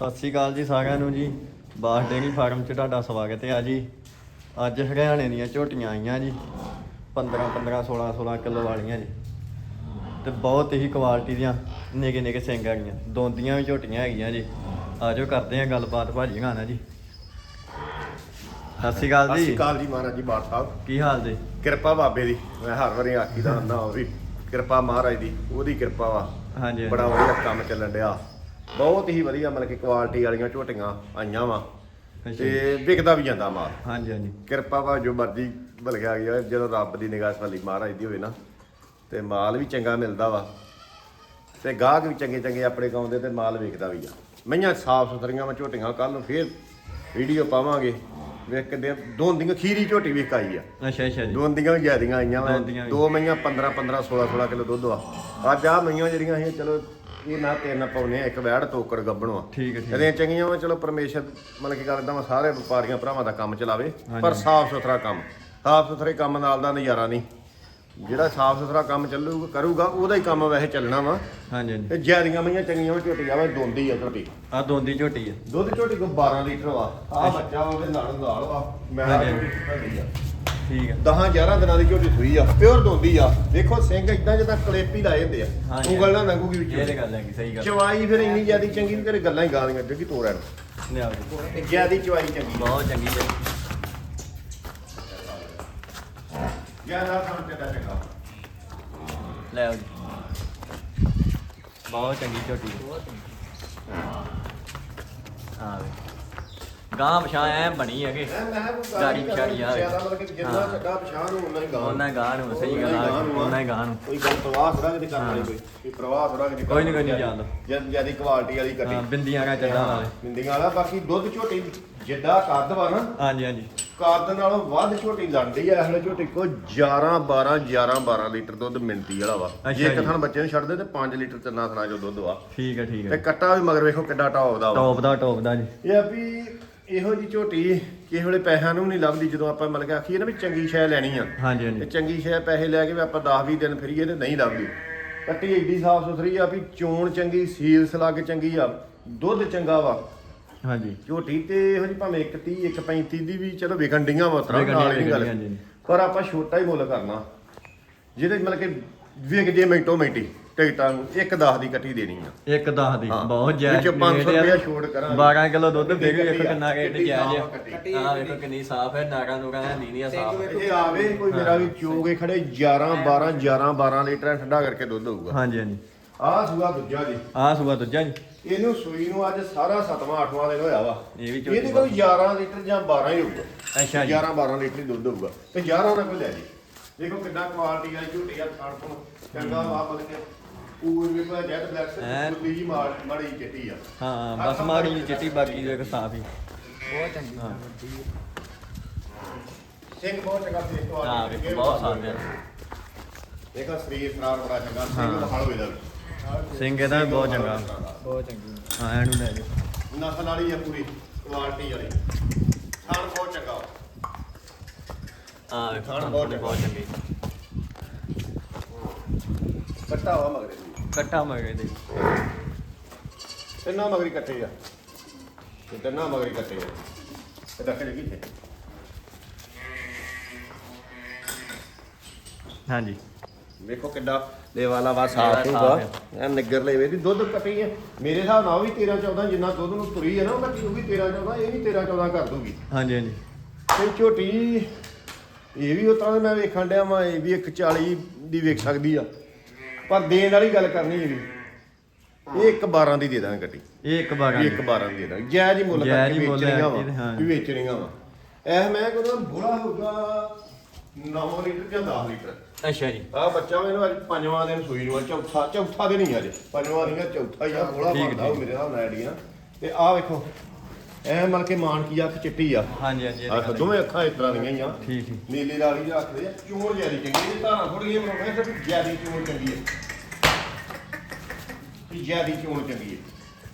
ਸਤਿ ਸ਼੍ਰੀ ਅਕਾਲ ਜੀ ਸਾਰਿਆਂ ਨੂੰ ਜੀ। ਬਾਸ ਡੇਰੀ ਫਾਰਮ 'ਚ ਤੁਹਾਡਾ ਸਵਾਗਤ ਹੈ ਜੀ। ਅੱਜ ਹਰਿਆਣੇ ਦੀਆਂ ਝੋਟੀਆਂ ਆਈਆਂ ਜੀ। 15 15 16 16 ਕਿਲੋ ਵਾਲੀਆਂ ਜੀ। ਤੇ ਬਹੁਤ ਹੀ ਕੁਆਲਿਟੀ ਦੀਆਂ ਨਿੱਕੇ ਨਿੱਕੇ ਸਿੰਘ ਹੈਗੀਆਂ। ਦੋਂਦੀਆਂ ਵੀ ਝੋਟੀਆਂ ਹੈਗੀਆਂ ਜੀ। ਆਜੋ ਕਰਦੇ ਆਂ ਗੱਲਬਾਤ ਭਾਜੀ ਗਾਣਾ ਜੀ। ਸਤਿ ਸ਼੍ਰੀ ਅਕਾਲ ਸਤਿ ਸ਼੍ਰੀ ਜੀ ਅਕਾਲ ਜੀ ਮਹਾਰਾਜ ਜੀ ਬਾਠ ਸਾਹਿਬ। ਕੀ ਹਾਲ ਜੀ? ਕਿਰਪਾ ਬਾਬੇ ਦੀ। ਮੈਂ ਹਰ ਵਾਰੀ ਆਖੀ ਦਾ ਹੁੰਦਾ ਉਹ ਵੀ ਕਿਰਪਾ ਮਹਾਰਾਜ ਦੀ ਉਹਦੀ ਕਿਰਪਾ ਵਾ। ਹਾਂਜੀ। ਬੜਾ ਵਧੀਆ ਕੰਮ ਚੱਲਣ ਡਿਆ। ਬਹੁਤ ਹੀ ਵਧੀਆ ਮਤਲਬ ਕਿ ਕੁਆਲਿਟੀ ਵਾਲੀਆਂ ਝੋਟੀਆਂ ਆਈਆਂ ਵਾ। ਤੇ ਵਿਕਦਾ ਵੀ ਜਾਂਦਾ ਮਾਲ। ਹਾਂਜੀ ਹਾਂਜੀ। ਕਿਰਪਾ ਵਾ ਜੋ ਮਰਜ਼ੀ ਬਲਗਿਆ ਗਿਆ ਜਦੋਂ ਰੱਬ ਦੀ ਨਿਗਾਹ ਸਵਾਲੀ ਮਹਾਰਾਜ ਦੀ ਹੋਵੇ ਨਾ ਤੇ ਮਾਲ ਵੀ ਚੰਗਾ ਮਿਲਦਾ ਵਾ। ਤੇ ਗਾਹਕ ਵੀ ਚੰਗੇ ਚੰਗੇ ਆਪਣੇ ਗਾਉਂਦੇ ਤੇ ਮਾਲ ਵੇਚਦਾ ਵੀ ਆ। ਮਈਆਂ ਸਾਫ਼ ਸੁਥਰੀਆਂ ਵਾ ਝੋਟੀਆਂ ਕੱਲ ਨੂੰ ਫੇਰ ਵੀਡੀਓ ਪਾਵਾਂਗੇ। ਵੇਖ ਕੇ ਦੋਂਦੀਆਂ ਖੀਰੀ ਝੋਟੀ ਵੀ ਕਾਈ ਆ। ਅੱਛਾ ਅੱਛਾ ਜੀ। ਦੋਂਦੀਆਂ ਵੀ ਜਿਆਦੀਆਂ ਆਈਆਂ ਵੀ। ਦੋ ਮਈਆਂ 15 15 16 16 ਕਿਲੋ ਦੁੱਧ ਆ ਅੱਜ ਆ ਮਈਆਂ ਜਿਹੜੀਆਂ ਇਹ ਚਲੋ ਇਹ ਨਾ ਤਿੰਨ ਪਾਉਨੇ ਆ ਇੱਕ ਵੈੜ ਤੋਕੜ ਗੱਬਣੋ ਆ। ਠੀਕ ਹੈ ਇਹਦੀਆਂ ਚੰਗੀਆਂ ਵਾ ਚਲੋ ਪਰਮੇਸ਼ਰ ਮਤਲਬ ਕੀ ਕਰਦਾ ਵਾ ਸਾਰੇ ਵਪਾਰੀਆਂ ਭਰਾਵਾਂ ਦਾ ਕੰਮ ਚਲਾਵੇ। ਪਰ ਸਾਫ਼ ਸੁਥਰਾ ਕੰਮ ਸਾਫ਼ ਸੁਥਰੇ ਕੰਮ ਨਾਲ ਦਾ ਨਜ਼ਾਰਾ ਨਹੀਂ। ਜਿਹੜਾ ਸਾਫ਼ ਸੁਥਰਾ ਕੰਮ ਚੱਲੂਗਾ ਕਰੂਗਾ ਉਹਦਾ ਹੀ ਕੰਮ ਵੈਸੇ ਚੱਲਣਾ ਵਾ। ਹਾਂਜੀ ਹਾਂਜੀ। ਤੇ ਜਿਆਦੀਆਂ ਮਈਆਂ ਚੰਗੀਆਂ ਵਾ ਝੋਟੀਆਂ ਵਾ ਦੋਂਦੀ ਆ ਝੋਟੀ ਆ ਦੋਂਦੀ ਝੋਟੀ ਹੈ ਦੁੱਧ ਝੋਟੀ ਕੋ 12 ਲੀਟਰ ਵਾ। ਆ ਬੱਚਾ ਉਹਦੇ ਨਾਲ ਨਾਲ ਵਾ। ਮੈਂ ਆ। ਝੋਟੀ ਭੰਡੀ ਆ। ਠੀਕ ਹੈ 10 11 ਦਿਨਾਂ ਦੀ ਝੋਟੀ ਸੂਈ ਆ ਪਿਓਰ ਦੋਂਦੀ ਆ। ਦੇਖੋ ਸਿੰਘ ਇਦਾਂ ਜਿੱਦਾਂ ਕਲੇਪੀ ਲਾਏ ਹੁੰਦੇ ਆ। ਹਾਂਜੀ। ਉਂਗਲ ਨਾਲ ਲੰਘੂਗੀ ਇਹ ਤੇ ਵਿੱਚ ਗੱਲ ਹੈਗੀ ਸਹੀ ਗੱਲ। ਚਵਾਈ ਫਿਰ ਇੰਨੀ ਜ਼ਿਆਦੀ ਚੰਗੀ ਵੀ ਤੇਰੇ ਗੱਲਾਂ ਹੀ ਗਾਲੀਆਂ ਜੱਗੀ ਤੋੜਨ ਲਿਆਓ ਜੀ ਤੇ ਜ਼ਿਆਦੀ ਚਵਾਈ ਚੰਗੀ। ਬਹੁਤ ਚੰਗੀ ਹੈ। ਜ਼ਿਆਦਾ ਖਾਣ ਤੇ ਦਾ ਚੰਗਾ। ਲੈ ਆਓ ਜੀ। ਬਹੁਤ ਚੰਗੀ ਝੋਟੀ। ਹਾਂ ਵੇ। ਗਾਂ ਪਛਾਂ ਐ ਬਣੀ ਹੈਗੇ ਗਾੜੀ ਪਛਾੜੀ ਆ ਜ਼ਿਆਦਾ ਮਤਲਬ ਕਿ ਜਿੰਨਾ। ਛੱਡਾ ਪਛਾਣ ਨੂੰ ਉਹਨਾਂ ਹੀ ਗਾਂ ਉਹਨਾਂ ਗਾਂ ਨੂੰ ਸਹੀ ਗੱਲ ਆ ਉਹਨਾਂ ਹੀ ਗਾਂ ਨੂੰ। ਕੋਈ ਗੱਲ ਪ੍ਰਵਾਹ ਥੋੜਾ ਕਿਤੇ ਕਰਨ ਵਾਲੀ। ਕੋਈ। ਕੋਈ ਪ੍ਰਵਾਹ ਥੋੜਾ ਕਿਤੇ ਕੋਈ ਨੀ, ਕੋਈ ਨੀ, ਚੱਲ। ਜਦ ਜਿਆਦੀ ਕੁਆਲਿਟੀ ਵਾਲੀ ਕੱਟੀ ਬਿੰਦੀਆਂ ਕਾ ਚੱਡਾ ਵਾਲੇ। ਬਿੰਦੀਆਂ ਵਾਲਾ ਬਾਕੀ ਦੁੱਧ ਝੋਟੀ ਜਿੱਦਾਂ ਕੱਦ ਵਾ ਨਾ। ਹਾਂਜੀ ਹਾਂਜੀ। ਕੱਦ ਨਾਲੋਂ ਵੱਧ ਝੋਟੀ ਲੰਡੀ ਆ ਇਹਲੇ ਝੋਟੀ ਕੋ 11 12 11 12 ਲੀਟਰ ਦੁੱਧ ਮਿੰਟੀ ਵਾਲਾ ਵਾ। ਜੇ ਇੱਕ। ਥਣ ਬੱਚੇ ਨੂੰ ਛੱਡਦੇ ਤੇ 5 ਲੀਟਰ ਚੰਨਾ ਥਣਾ ਜੋ ਦੁੱਧ ਵਾ। ਠੀਕ ਹੈ ਠੀਕ ਤੇ ਹੈ ਕੱਟਾ ਵੀ ਮਗਰ ਵੇਖੋ ਕਿੱਡਾ ਟੌਪ ਦਾ ਵਾ। ਟੌਪ ਦਾ ਟੌਪ ਦਾ ਜੀ। ਇਹ ਵੀ ਇਹੋ ਜੀ ਝੋਟੀ ਕਿਸੇ ਵੇਲੇ ਪੈਸਿਆਂ ਨੂੰ ਨਹੀਂ ਲੱਭਦੀ ਜਦੋਂ ਆਪਾਂ ਮਤਲਬ ਕਿ ਆਖੀਏ ਨਾ ਵੀ ਚੰਗੀ ਸ਼ੈ ਲੈਣੀ ਆ। ਹਾਂਜੀ ਤੇ ਹਾਂਜੀ ਚੰਗੀ ਸ਼ੈ ਪੈਸੇ ਲੈ ਕੇ ਵੀ ਆਪਾਂ 10 20 ਦਿਨ ਫਰੀਏ ਤੇ ਨਹੀਂ ਲੱਭਦੀ। ਕੱਟੀ ਏਡੀ ਸਾਫ਼ ਸੁਥਰੀ ਆ ਵੀ ਚੋਣ ਚੰਗੀ ਸੀਲਸ ਲੱਗ ਚੰਗੀ ਆ ਦੁੱਧ ਚੰਗਾ ਵਾ। ਹਾਂਜੀ। ਝੋਟੀ ਤੇ ਇਹੋ ਜੀ ਭਾਵੇਂ 130 135 ਦੀ ਵੀ ਚਲੋ ਵਿਕਣ ਡੀਆਂ ਮਤਰਾ ਵਿਕਣ ਨਾਲ ਡੀਆਂ, ਗੱਲ। ਹਾਂਜੀ। ਪਰ ਆਪਾਂ ਛੋਟਾ ਹੀ ਮੁੱਲ ਕਰਨਾ। ਜਿਹਦੇ ਮਤਲਬ ਕਿ ਵਿਕ ਜੇ ਮਿੰਟੋ ਮਿੰਟੀ ਟਿਕਟਾਂ ਨੂੰ ਇੱਕ 10 ਦੀ ਕੱਟੀ ਦੇਣੀ ਆ। ਇੱਕ 10 ਦੀ ਹਾਂ। ਬਹੁਤ ਜਾਇਜ਼ ਵਿੱਚੋਂ 500 ਰੇਟ ਆ। ਰੁਪਇਆ ਛੋੜ ਕਰਾਂਗੇ। 12 ਕਿਲੋ ਦੁੱਧ ਫਿਰ ਵੀ ਵੇਖੋ ਕੱਟੀ ਆ, ਕਿੰਨਾ ਰੇਟ ਕਿੱਡੀ ਜਾਇਜ਼ ਸਾਫ਼ ਕੱਟੀ। ਆ? ਵੇਖੋ ਕਿੰਨੀ ਸਾਫ਼ ਹੈ ਨਾਗਾ ਨੂਗਾ ਨਹੀਂ ਨਹੀਂ ਆ। ਸਾਫ਼ ਇਹ ਆਵੇ ਕੋਈ ਮੇਰਾ ਵੀ ਚੋਗੇ ਖੜੇ 11 12 11 12 ਲੀਟਰ ਠੰਡਾ ਕਰਕੇ ਦੁੱਧ ਹੋਊਗਾ। ਹਾਂਜੀ ਹਾਂਜੀ। ਆਹ ਸੂਆ ਦੂਜਾ ਜੀ। ਆਹ ਸੂਆ ਦੂਜਾ ਜੀ। ਇਹਨੂੰ ਸੂਈ ਨੂੰ ਅੱਜ ਸਾਰਾ 7ਵਾਂ 8ਵਾਂ ਦਿਨ ਹੋਇਆ ਵਾ। ਇਹ ਵੀ ਝੋਟੀ ਇਹਦੇ ਕੋਲ 11 ਲੀਟਰ ਜਾਂ 12 ਹੀ ਹੋਊਗਾ। ਅੱਛਾ ਜੀ। 11 12 ਲੀਟਰ ਹੀ ਦੁੱਧ ਹੋਊਗਾ। ਤੇ 11 ਉਹਨਾਂ ਕੋਲ ਲੈ ਜੀ। ਦੇਖੋ ਕਿੰਨਾ ਕੁਆਲਿਟੀ ਵਾਲੀ ਝੂਟੀ ਆ ਖਾਣ ਤੋਂ ਚੰਗਾ ਵਾ ਬਲ ਕੇ ਪੂਰ ਵੀ ਕੋਈ ਜੈਟ ਐਨ। ਬਲੈਕ ਕੁੱਲੀ ਜੀ ਮਾਰ ਮੜੀ ਚਿੱਟੀ ਆ। ਹਾਂ ਬਸ ਮਾੜੀ ਜਿਹੀ ਚਿੱਟੀ ਬਾਕੀ ਜੋ ਇੱਕ ਸਾਫ਼ ਹੀ। ਬਹੁਤ ਚੰਗੀ ਹਾਂ। ਸਿੰਘ ਬਹੁਤ ਚੰਗਾ ਫੇਸ ਤੋਂ ਹਾਂ ਵੇਖੋ ਬਹੁਤ ਸਾਫ਼ ਹੈ ਦੇਖੋ ਸਰੀਰ ਸਰਾਰ ਬੜਾ ਚੰਗਾ ਸਿੰਘ ਹਾਂ। ਦਾ ਹਲ ਹੋਏਦਾ ਵੀ ਸਿੰਘ ਇਹਦਾ ਵੀ ਬਹੁਤ ਚੰਗਾ। ਬਹੁਤ ਚੰਗੀ ਹਾਂ ਇਹਨੂੰ ਲੈ ਨਸਲ ਵਾਲੀ ਆ ਪੂਰੀ ਕੁਆਲਿਟੀ ਵਾਲੀ। ਖਾਣ ਬਹੁਤ ਚੰਗਾ। ਵਾ। ਹਾਂ ਬਹੁਤ ਬਹੁਤ ਚੰਗੀ। ਕੱਟਾ ਵਾ ਮਗਰੇ। ਕੱਟਾ ਮਗੇ ਦੇ ਤਿੰਨਾਂ ਮਗਰੀ ਕੱਟੇ ਆ। ਤੇ ਤਿੰਨਾਂ ਮਗਰੀ ਕੱਟੇ ਆ। ਤੇ ਰੱਖ ਲਗੀ ਤੇ ਹਾਂਜੀ। ਵੇਖੋ ਕਿੱਡਾ ਲੇਵਾਲਾ ਵਾ ਸਾਫ਼ ਹੋਊਗਾ ਐ ਨਿੱਗਰ ਲੇਵੇ ਦੀ ਦੁੱਧ ਕੱਟੀ ਹੈ ਮੇਰੇ ਹਿਸਾਬ ਨਾਲ ਉਹ ਵੀ 13 14 ਜਿੰਨਾ ਦੁੱਧ ਨੂੰ ਤੁਰੀ ਹੈ ਨਾ ਉਹ ਕੱਟੀ ਉਹ ਵੀ 13 14 ਇਹ ਵੀ 13 14 ਕਰ ਦੂਗੀ। ਹਾਂਜੀ ਹਾਂਜੀ। ਤੇ ਝੋਟੀ ਇਹ ਵੀ ਉਤਰਾ ਮੈਂ ਵੇਖਣ ਡਿਆ ਵਾਂ ਇਹ ਵੀ 140 ਦੀ ਵੇਖ ਸਕਦੀ ਆ। ਪਰ ਦੇਣ ਵਾਲੀ ਗੱਲ ਕਰਨੀ ਇਹ ਵੀ ਇਹ ਇੱਕ 12 ਦੀ ਦੇ ਦਾਂਗੇ ਕੱਟੀ ਇਹ ਇੱਕ ਬਾਗਾਂ ਵੀ ਇੱਕ 12 ਦੀ ਦੇ ਦਾਂਗੇ। ਜਾਇਜ਼ ਹੀ ਮੁੱਲ ਜਾਇਜ਼ ਕਰਕੇ ਹੀ ਮੁੱਲ ਵੇਚਣੀਆਂ ਹੈ, ਹਾਂ। ਵਾ ਵੀ ਵੇਚਣੀਆਂ ਵਾ। ਇਹ ਮੈਂ ਕਹਿੰਦਾ ਬੁੜਾ ਹੋਊਗਾ 9 ਲੀਟਰ ਜਾਂ 10 ਲੀਟਰ। ਅੱਛਾ ਜੀ। ਆ ਬੱਚਾ ਮੈਨੂੰ ਅੱਜ ਪੰਜਵਾਂ ਦਿਨ ਸੂਈ ਨੂੰ ਆ, ਚੌਥਾ ਚੌਥਾ ਦਿਨ ਹੀ ਅੱਜ ਪੰਜਵਾਂ ਨਹੀਂ ਆ ਚੌਥਾ ਹੀ ਆ। ਬੋਲਾ ਠੀਕ, ਬਣਦਾ ਉਹ ਮੇਰੇ ਨਾਲ ਆਈਡੀਆ। ਤੇ ਆ ਵੇਖੋ। ਐ ਮਲ ਕੇ ਮਾਨ ਕੀ ਅੱਖ ਚਿੱਟੀ ਆ। ਹਾਂਜੀ ਹਾਂਜੀ ਇਹ ਦੋਵੇਂ ਅੱਖਾਂ ਇਸ ਤਰ੍ਹਾਂ ਦੀਆਂ ਹੀ ਆ। ਠੀਕ ਠੀਕ। ਨੀਲੀ ਰਾਲੀ ਜਿਹੀ ਰੱਖਦੇ ਆ ਚੋਰ ਜਿਆਦੀ ਚੰਗੀ ਇਹ ਧਾਰਾਂ ਥੋੜੀਆਂ ਬਣਾਉਣੇ ਤੇ ਜਿਆਦੀ ਚੋਰ ਚੰਗੀ ਹੈ ਇਹ ਜਿਆਦੀ ਚੋਰ ਚੰਗੀ ਹੈ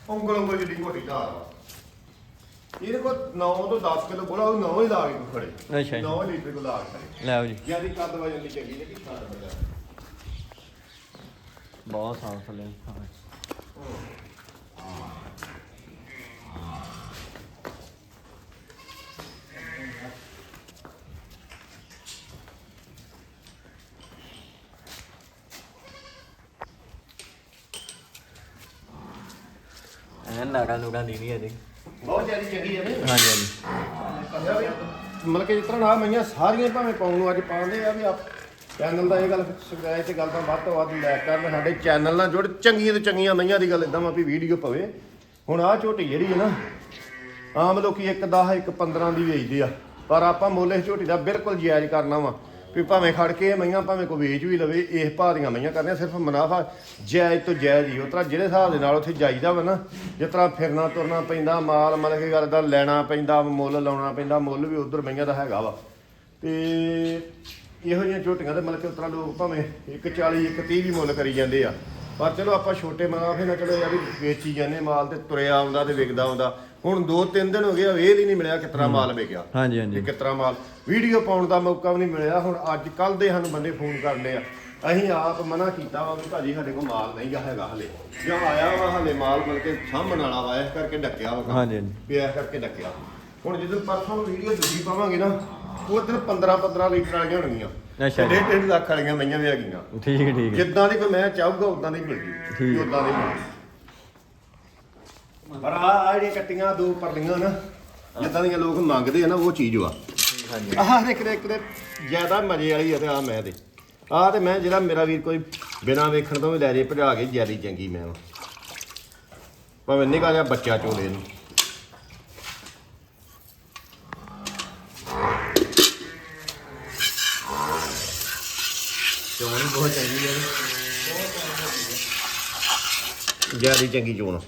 ਉਂਗਲ ਉਂਗਲ ਜਿਹੜੀ ਮੋਟੀ ਧਾਰ ਵਾ ਇਹਦੇ ਕੋਲ 9 ਤੋਂ 10 ਕਿਲੋ ਬੋਲਾ ਉਹ 9 ਹੀ ਲਾ ਕੇ ਖੜੇ। ਅੱਛਾ ਜੀ। 9 ਲੀਟਰ ਕੋ ਲਾ ਕੇ ਖੜੇ। ਲੈ ਆਓ ਜੀ। ਜਿਆਦੀ ਕੱਦ ਵਜਨ ਦੀ ਚੰਗੀ ਹੈ ਕਿ ਛੱਡ ਬਗਾ ਬਹੁਤ ਸਾਫ਼ ਥੱਲੇ। ਹਾਂ। ਐ ਨਾਗਾ ਨੂਗਾ ਦੀ ਨਹੀਂ ਅਜੇ ਬਹੁਤ ਜ਼ਿਆਦਾ ਚੰਗੀ ਹੈ ਨੇ ਹਾਂਜੀ ਹਾਂਜੀ। ਮਤਲਬ ਕਿ ਜਿਸ ਤਰ੍ਹਾਂ ਨਾ ਮਈਆਂ ਸਾਰੀਆਂ ਭਾਵੇਂ ਪਾਉਣ ਨੂੰ ਅੱਜ ਪਾਉਂਦੇ ਆ ਵੀ ਆਪ ਚੈਨਲ ਦਾ ਇਹ ਗੱਲ ਸਬਸਕ੍ਰਾਈਬ ਤੇ ਗੱਲ ਤਾਂ ਵੱਧ ਤੋਂ ਵੱਧ ਲੈ ਕਰਨ ਸਾਡੇ ਚੈਨਲ ਨਾਲ ਜੁੜ ਚੰਗੀਆਂ ਤੋਂ ਚੰਗੀਆਂ ਮਈਆਂ ਦੀ ਗੱਲ ਇਦਾਂ ਵਾ ਵੀ ਵੀਡੀਓ ਪਵੇ। ਹੁਣ ਆਹ ਝੋਟੀ ਜਿਹੜੀ ਹੈ ਨਾ ਆਮ ਲੋਕੀ ਇੱਕ 10 ਇੱਕ 15 ਦੀ ਵੇਚਦੇ ਆ। ਪਰ ਆਪਾਂ ਮੁੱਲ ਝੋਟੀ ਦਾ ਬਿਲਕੁਲ ਜਾਇਜ਼ ਕਰਨਾ ਵਾ। ਵੀ ਭਾਵੇਂ ਖੜ ਕੇ ਇਹ ਮਈਆਂ, ਭਾਵੇਂ ਕੋਈ ਵੇਚ ਵੀ ਲਵੇ, ਇਹ ਭਾਅ ਦੀਆਂ ਮਈਆਂ ਕਰਨੀਆਂ, ਸਿਰਫ ਮੁਨਾਫਾ ਜਾਇਜ਼ ਤੋਂ ਜਾਇਜ਼ ਹੀ ਉਹ ਤਰ੍ਹਾਂ ਜਿਹੜੇ ਹਿਸਾਬ ਦੇ ਨਾਲ ਉੱਥੇ ਜਾਈਦਾ ਵਾ ਨਾ, ਜਿਸ ਤਰ੍ਹਾਂ ਫਿਰਨਾ ਤੁਰਨਾ ਪੈਂਦਾ, ਮਾਲ ਮਤਲਬ ਕਿ ਗੱਲ ਦਾ ਲੈਣਾ ਪੈਂਦਾ, ਮੁੱਲ ਲਾਉਣਾ ਪੈਂਦਾ, ਮੁੱਲ ਵੀ ਉਧਰ ਮਈਆਂ ਦਾ ਹੈਗਾ ਵਾ। ਤੇ ਇਹੋ ਜਿਹੀਆਂ ਝੋਟੀਆਂ ਤੇ ਮਤਲਬ ਕਿ ਉਤਰਾ ਲੋਕ ਭਾਵੇਂ 140 130 ਵੀ ਮੁੱਲ ਕਰੀ ਜਾਂਦੇ ਆ। ਪਰ ਚਲੋ ਆਪਾਂ ਛੋਟੇ ਮੁਨਾਫੇ ਨਾਲ ਚਲੋ ਯਾਰ ਵੀ ਵੇਚੀ ਜਾਂਦੇ ਮਾਲ ਤੇ ਤੁਰਿਆ ਆਉਂਦਾ ਤੇ ਵਿਕਦਾ ਆਉਂਦਾ। ਹੁਣ 2-3 ਦਿਨ ਹੋ ਗਏ ਇਹ ਨਹੀਂ ਮਿਲਿਆ ਕਿਤਨਾ ਮਾਲ ਵਿਕਿਆ। ਹਾਂਜੀ ਹਾਂਜੀ। ਕਿਤਨਾ ਮਾਲ। ਵੀਡੀਓ ਪਾਉਣ ਦਾ ਮੌਕਾ ਵੀ ਨਹੀਂ ਮਿਲਿਆ। ਹੁਣ ਅੱਜ ਕੱਲ ਦੇ ਸਾਨੂੰ ਬੰਦੇ ਫੋਨ ਕਰਦੇ ਆ। ਅਸੀਂ ਆਪ ਮਨਾ ਕੀਤਾ ਵਾ ਵੀ ਭਾਜੀ ਸਾਡੇ ਕੋਲ ਮਾਲ ਨਹੀਂ ਗਾ ਹੈਗਾ ਹਲੇ। ਜਾਂ ਆਇਆ ਵਾ ਹਲੇ ਮਾਲ ਮਿਲ ਕੇ ਸਾਹਮਣ ਵਾਲਾ ਵਾ ਇਸ ਕਰਕੇ ਡੱਕਿਆ ਵਾ। ਹਾਂਜੀ, ਹਾਂਜੀ। ਇਸ ਕਰਕੇ ਡੱਕਿਆ। ਹੁਣ ਜਦੋਂ ਪਰਸੋਂ ਵੀਡੀਓ ਦੂਜੀ ਪਾਵਾਂਗੇ ਨਾ ਉਹ ਦਿਨ 15 15 ਲੀਟਰ ਵਾਲੀਆਂ ਹੋਣਗੀਆਂ। ਅੱਛਾ ਜੀ। ਡੇਢ ਡੇਢ ਲੱਖ ਵਾਲੀਆਂ ਮਈਆਂ ਵੀ ਠੀਕ ਹੈ ਠੀਕ ਹੈ। ਜਿੱਦਾਂ ਦੀ ਕੋਈ ਮੈਂ ਚਾਹੂਗਾ ਉਦਾਂ ਦੀ ਮਿਲਦੀ। ਠੀਕ। ਉਦਾਂ ਦੀ ਪਰ ਆ ਆ ਜਿਹੜੀਆਂ ਕੱਟੀਆਂ ਦੋ ਪਰਲੀਆਂ ਨਾ ਜਿੱਦਾਂ ਦੀਆਂ ਲੋਕ ਮੰਗਦੇ ਆ ਨਾ ਉਹ ਚੀਜ਼ ਵਾ। ਹਾਂਜੀ। ਆਹ ਇੱਕ ਦੇ ਇੱਕ ਦੇ ਜ਼ਿਆਦਾ ਮਜ਼ੇ ਵਾਲੀ ਆ ਤੇ ਆ ਮੈਂ ਤੇ। ਆ ਤੇ ਮੈਂ ਜਿਹੜਾ ਮੇਰਾ ਵੀਰ ਕੋਈ ਬਿਨਾ ਵੇਖਣ ਤੋਂ ਵੀ ਲੈ ਜੇ ਭਜਾ ਕੇ ਜਿਆਦੀ ਚੰਗੀ ਮੈਂ ਵਾਂ। ਭਾਵੇਂ ਨਿਕਾ ਜਿਹਾ ਬੱਚਾ ਚੋਲੇ ਨੂੰ। ਚੋਣੀ ਬਹੁਤ ਚੰਗੀ ਹੈ ਜਿਆਦੀ ਚੰਗੀ ਚੋਣ।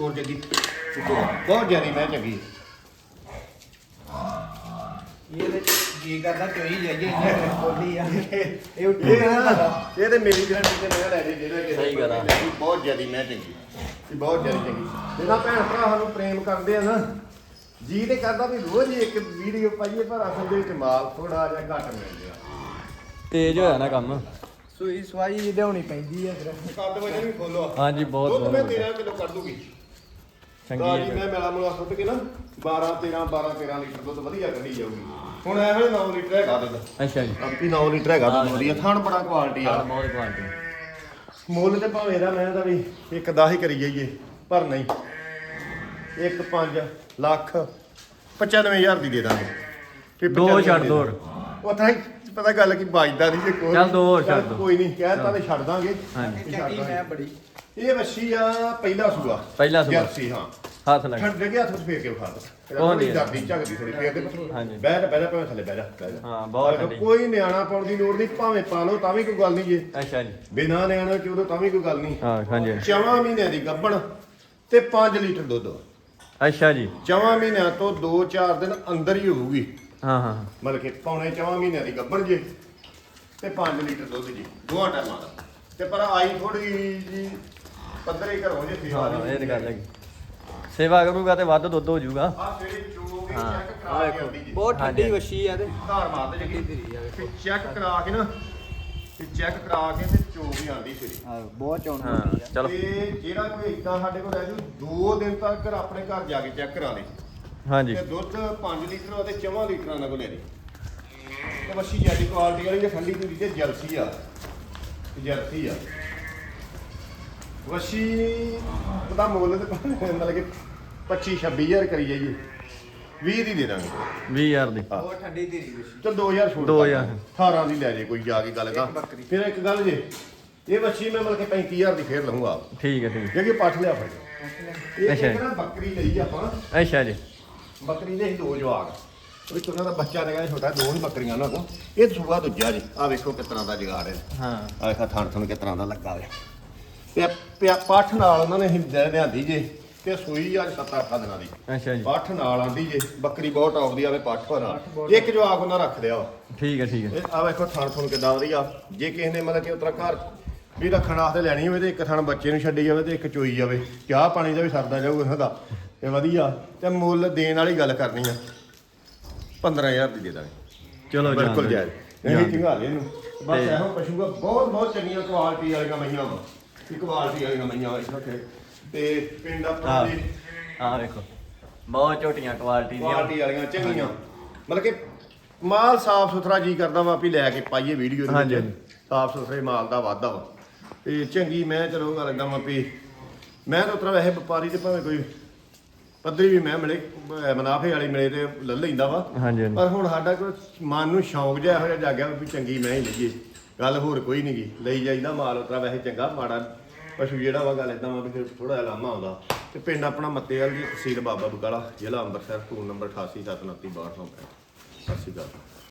ਚੋਰ ਚੰਗੀ ਬਹੁਤ ਜਿਆਦੀ ਮੈਂ ਚੰਗੀ। ਇਹ ਵਿੱਚ ਜੀ ਕਰਦਾ ਚੋਈ ਜਾਈਏ ਇੰਨੇ ਬੋਲੀ ਆ। ਇਹ ਉੱਠੀ ਇਹ ਨਾ। ਇਹ ਤੇ ਮੇਰੀ ਗਰੰਟੀ ਤੇ ਮੈਂ ਲੈ ਜੇ ਜਿਹੜਾ ਕਿ ਸਹੀ ਗੱਲ ਆ। ਬਹੁਤ ਜਿਆਦੀ ਮੈਂ ਚੰਗੀ। ਇਹ ਬਹੁਤ ਜਿਆਦੀ ਚੰਗੀ। ਜਿਹਨਾਂ ਭੈਣ ਭਰਾ ਸਾਨੂੰ ਪ੍ਰੇਮ ਕਰਦੇ ਆ ਨਾ। ਜੀ ਤੇ ਕਰਦਾ ਵੀ ਰੋਜ਼ ਹੀ ਇੱਕ ਵੀਡੀਓ ਪਾਈਏ ਪਰ ਅਸਲ ਦੇ ਵਿੱਚ ਮਾਲ ਥੋੜਾ ਜਿਹਾ ਘੱਟ ਮਿਲਦੇ। ਆ ਤੇਜ਼ ਹੋਇਆ ਨਾ ਕੰਮ। ਸੂਈ ਸਵਾਈ ਲਿਆਉਣੀ ਪੈਂਦੀ ਆ ਫਿਰ। ਕੱਦ ਵਜਨ ਵੀ ਖੋਲੋ। ਹਾਂਜੀ ਬਹੁਤ ਦੁੱਧ ਮੈਂ ਬਹੁਤ 13 ਕਿਲੋ ਕਰ ਦੂਗੀ। ਚੰਗੀ ਤਾਂ ਜੀ ਹੈ ਮੈਂ ਮੇਲਾ ਮੁਲਾ ਸੁੱਟ ਕੇ ਨਾ 12 13 12 13 ਲੀਟਰ ਦੁੱਧ ਵਧੀਆ ਕੱਢੀ ਜਾਊਗੀ। ਹੁਣ ਇਹ ਵੇਲੇ 9 ਲੀਟਰ ਹੈਗਾ ਦੁੱਧ। ਅੱਛਾ ਜੀ। ਆਪੀ 9 ਲੀਟਰ ਹੈਗਾ ਦੁੱਧ ਵਧੀਆ। ਥਣ ਬੜਾ ਕੁਆਲਿਟੀ ਆ। ਬਹੁਤ ਕੁਆਲਿਟੀ ਮੁੱਲ ਤੇ ਭਾਵੇਂ ਇਹਦਾ ਮੈਂ ਤਾਂ ਵੀ ਇੱਕ 10 ਹੀ ਕਰੀ ਜਾਈਏ ਪਰ ਨਹੀਂ। ਇੱਕ 5 ਲੱਖ 95000 ਦੀ ਦੇ ਦਾਂਗੇ। ਵੀ ਦੋ 95 ਛੱਡ ਦੇ। ਉਹ ਤਾਂ ਹੀ ਪਤਾ ਗੱਲ ਕੀ ਬਾਜਦਾ ਨਹੀਂ ਜੇ ਕੋਈ ਚੱਲ ਦੋ ਹੋਰ ਛੱਡ ਦੋ। ਕੋਈ ਨਹੀਂ ਕਹਿਤਾ ਤੇ ਛੱਡ ਦਾਂਗੇ। ਹਾਂਜੀ। ਛੱਡ ਚੰਗੀ ਦਾਂਗੇ। ਮੈਂ ਬੜੀ। ਇਹ ਵੱਛੀ ਆ ਪਹਿਲਾ ਸੂਆ। ਪਹਿਲਾ ਸੂਆ। ਜਰਸੀ ਹਾਂ। ਹੱਥ ਲੱਗ ਠੰਡ ਲੱਗੇ ਹੱਥ ਵਿੱਚ ਫੇਰ ਕੇ ਵਿਖਾ ਦੋ। ਉਹ ਨਹੀਂ। ਡਰਦੀ ਝਗਦੀ ਥੋੜੀ ਫੇਰ ਦੇ ਹਾਂਜੀ। ਬਹਿ ਜਾ ਬਹਿ ਜਾ ਭਾਵੇਂ ਥੱਲੇ ਬਹਿ ਜਾ ਬਹਿ ਜਾ। ਹਾਂ, ਬਹੁਤ ਪਰ ਠੰਡੀ। ਕੋਈ ਨਿਆਣਾ ਪਾਉਣ ਦੀ ਲੋੜ ਨਹੀਂ ਭਾਵੇਂ ਪਾ ਲਓ ਤਾਂ ਵੀ ਕੋਈ ਗੱਲ ਨਹੀਂ ਜੇ। ਅੱਛਾ ਜੀ। ਬਿਨਾ ਨਿਆਣਾ ਚ ਉਦੋਂ ਤਾਂ ਵੀ ਕੋਈ ਗੱਲ ਨਹੀਂ। ਹਾਂ ਹਾਂਜੀ। ਚਵਾਂ ਮਹੀਨਿਆਂ ਦੀ ਗੱਭਣ ਤੇ 5 ਲੀਟਰ ਦੁੱਧ। ਅੱਛਾ ਜੀ। ਚਵਾਂ ਮਹੀਨਿਆਂ ਤੋਂ 2-4 ਦਿਨ ਅੰਦਰ ਹੀ ਹੋਊਗੀ। ਹਾਂ ਹਾਂ। ਮਤਲਬ ਕਿ ਪੌਣੇ ਚਵਾਂ ਮਹੀਨਿਆਂ ਦੀ ਗੱਭਣ ਜੇ ਤੇ 5 ਲੀਟਰ ਦੁੱਧ ਜੀ। ਦੋਹਾਂ ਟਾਈਮਾਂ ਦਾ ਤੇ ਪਰ ਆਈ ਥੋੜੀ ਜੀ ਪੱਧਰੇ ਘਰੋਂ ਜੇ ਸੇਵਾ ਹਾਂ ਇਹ ਤਾਂ ਗੱਲ ਹੈਗੀ। ਸੇਵਾ ਕਰੂਗਾ ਤੇ ਵੱਧ ਦੁੱਧ ਹੋ ਜਾਊਗਾ। ਆ ਸਵੇਰੇ ਚੋ ਕੇ ਹਾਂ। ਚੈੱਕ ਕਰਾ ਕੇ ਆਉਂਦੀ ਜੀ। ਬਹੁਤ ਹਾਂਜੀ। ਠੰਡੀ ਵਸ਼ੀ ਆ ਤੇ। ਧਾਰ ਮਾਰਦੇ ਜੀ ਧੀਰੀ ਆ ਫਿਰ ਚੈੱਕ ਕਰਾ ਕੇ ਨਾ ਫਿਰ ਚੈੱਕ ਕਰਾ ਕੇ ਤੇ ਚੋ ਵੀ ਆਉਂਦੀ ਸਵੇਰੇ। ਆ ਬਹੁਤ ਚੌਣ ਹਾਂ ਹੁੰਦੀ ਆ। ਚਲੋ। ਤੇ ਜਿਹੜਾ ਕੋਈ ਇਦਾਂ ਸਾਡੇ ਕੋਲ ਰਹਿ ਜੂ ਦਿਨ ਤੱਕ ਆਪਣੇ ਘਰ ਜਾ ਕੇ ਚੈੱਕ ਕਰਾ ਲੇ। ਹਾਂਜੀ। ਤੇ ਦੁੱਧ 5 ਲੀਟਰ ਉਹਦੇ 4 ਲੀਟਰਾਂ ਨਾਲ ਕੋਲੇ ਦੇ ਤੇ ਵੱਛੀ ਜਿਆਦੀ ਕੁਆਲਿਟੀ ਵਾਲੀ ਤੇ ਠੰਡੀ ਹੁੰਦੀ ਤੇ ਜਰਸੀ ਆ। ਤੇ ਜਰਸੀ ਆ। ਵੱਛੀ ਉਹਦਾ ਮੁੱਲ ਤੇ ਮਤਲਬ ਕਿ 25 26000 ਕਰੀ ਜਾਈਏ। 20 ਦੀ ਦੇ ਦਾਂਗੇ। 20000 ਦੀ। ਹਾਂ। ਬਹੁਤ ਠੰਡੀ ਧੀਰੀ ਵਸ਼ੀ। ਚਲ 2000 ਛੋੜ ਦੋ ਕਰ ਹਜ਼ਾਰ। ਦਾਂਗੇ। 18 ਦੀ ਲੈ ਜੇ ਕੋਈ ਜਾ ਕੇ ਗੱਲ ਦਾ ਬੱਕਰੀ। ਫਿਰ ਇੱਕ ਗੱਲ ਜੇ ਇਹ ਵੱਛੀ ਮੈਂ ਮਤਲਬ ਕਿ 35000 ਦੀ ਫੇਰ ਲਵਾਂਗਾ ਠੀਕ ਹੈ ਠੀਕ ਜਿਹੜੀ ਪੱਠ ਲਿਆ ਫੜ ਇਹ ਅੱਛਾ। ਨਾ ਬੱਕਰੀ ਲਈ ਆਪਾਂ। ਅੱਛਾ ਜੀ। ਬੱਕਰੀ ਦੇ ਦੋ ਜਵਾਕ। ਉਹ ਵਿੱਚ ਉਹਨਾਂ ਦਾ ਬੱਚਾ ਨਿਕਲਿਆ ਛੋਟਾ ਦੋ ਹੀ ਬੱਕਰੀਆਂ ਉਹਨਾਂ ਕੋਲ। ਇਹ ਸੂਆ ਦੂਜਾ ਜੀ। ਆ ਵੇਖੋ ਕਿਸ ਤਰ੍ਹਾਂ ਦਾ ਜਗਾੜ ਹੈ। ਹਾਂ। ਆ ਵੇਖਾ ਥਣ ਥਣ ਕਿਸ ਤਰ੍ਹਾਂ ਦਾ ਲੱਗਾ ਵੇ ਤੇ ਪਿਆ ਪੱਠ ਨਾਲ ਉਹਨਾਂ ਨੇ ਹਿੰਦੇ ਲਿਆਂਦੀ ਜੇ ਤੇ ਸੂਈ ਅੱਜ 7-8 ਦਿਨਾਂ ਦੀ। ਅੱਛਾ ਜੀ। ਪੱਠ ਨਾਲ ਆਂਦੀ ਜੇ ਬੱਕਰੀ ਬਹੁਤ ਆਉਂਦੀ ਆਵੇ ਪੱਠ ਨਾਲ ਇੱਕ ਜਵਾਕ ਉਹਨਾਂ ਰੱਖ ਲਿਆ ਵਾ ਠੀਕ ਹੈ ਠੀਕ ਹੈ। ਇਹ ਆ ਵੇਖੋ ਥਣ ਥਣ ਕਿੱਦਾਂ ਵਧੀਆ। ਜੇ ਕਿਸੇ ਨੇ ਮਤਲਬ ਕਿ ਉਤਰਾ ਘਰ ਵੀ ਰੱਖਣ ਵਾਸਤੇ ਲੈਣੀ ਹੋਵੇ ਤੇ ਇੱਕ ਥਣ ਬੱਚੇ ਨੂੰ ਛੱਡੀ ਜਾਵੇ ਤੇ ਇੱਕ ਚੋਈ ਜਾਵੇ। ਚਾਹ ਪਾਣੀ ਦਾ ਵੀ ਸਰਦਾ ਜਾਊਗਾ ਇਹਨਾਂ ਦਾ। ਤੇ ਵਧੀਆ। ਤੇ ਮੁੱਲ ਦੇਣ ਵਾਲੀ ਗੱਲ ਕਰਨੀ ਆ। 15000 ਦੀ ਦੇ ਦਾਂਗੇ। ਚਲੋ ਜਾਣ ਬਿਲਕੁਲ ਦਿਓ। ਜਾਇਜ਼। ਦਿਓ। ਚੰਗਾ ਲੈ ਇਹਨੂੰ। ਬਸ ਇਹੋ ਪਸ਼ੂ ਆ ਬਹੁਤ ਬਹੁਤ ਚੰਗੀਆਂ ਕੁਆਲਿਟੀ ਵਾਲੀਆਂ ਮਈਆਂ ਵਾ ਕੁਆਲਿਟੀ ਵਾਲੀਆਂ ਮਈਆਂ ਤੇ ਪਿੰਡ ਆਹ ਵੇਖੋ। ਬਹੁਤ ਝੋਟੀਆਂ ਕੁਆਲਿਟੀ ਦੀਆਂ। ਕੁਆਲਿਟੀ ਵਾਲੀਆਂ ਚੰਗੀਆਂ। ਮਤਲਬ ਕਿ ਮਾਲ ਸਾਫ਼ ਸੁਥਰਾ ਜੀ ਕਰਦਾ ਵਾ ਵੀ ਲੈ ਕੇ ਪਾਈਏ ਵੀਡੀਓ ਦੇ ਹਾਂਜੀ, ਵਿੱਚ। ਸਾਫ਼ ਸੁਥਰੇ ਮਾਲ ਦਾ ਵਾਧਾ ਵਾ। ਤੇ ਚੰਗੀ ਮੈਂ ਚਲੋ ਗੱਲ ਏਦਾਂ ਵਾ ਵੀ ਮੈਂ ਤਾਂ ਉਤਰਾ ਵੈਸੇ ਵਪਾਰੀ ਤੇ ਭਾਵੇਂ ਕੋਈ ਪੱਧਰੀ ਵੀ ਮੈਂ ਮਿਲੇ ਅਹ ਮੁਨਾਫੇ ਵਾਲੀ ਮਿਲੇ ਤੇ ਲੈ ਲੈਂਦਾ ਵਾ। ਹਾਂਜੀ ਹਾਂਜੀ। ਪਰ ਹੁਣ ਸਾਡਾ ਕੋਈ ਮਨ ਨੂੰ ਸ਼ੌਂਕ ਜਿਹਾ ਇਹੋ ਜਿਹਾ ਜਾਗਿਆ ਵੀ ਚੰਗੀ ਮੈਂ ਹੀ ਲਈਏ। ਗੱਲ ਹੋਰ ਕੋਈ ਨਹੀਂ ਗੀ। ਲਈ ਜਾਈਦਾ ਮਾਲ ਉਤਰਾ ਵੈਸੇ ਚੰਗਾ ਮਾੜਾ ਪਸ਼ੂ ਜਿਹੜਾ ਵਾ ਗੱਲ ਏਦਾਂ ਵਾ ਵੀ ਫਿਰ ਥੋੜਾ ਜਿਹਾ ਲਾਮਾ ਆਉਂਦਾ। ਤੇ ਪਿੰਡ ਆਪਣਾ ਮੱਤੇਵਾਲ ਦੀ ਤਹਿਸੀਲ ਬਾਬਾ ਬਕਾਲਾ, ਜ਼ਿਲ੍ਹਾ ਅੰਮ੍ਰਿਤਸਰ ਫੋਨ ਨੰਬਰ 887932 ਸਤਿ ਸ਼੍ਰੀ ਅਕਾਲ।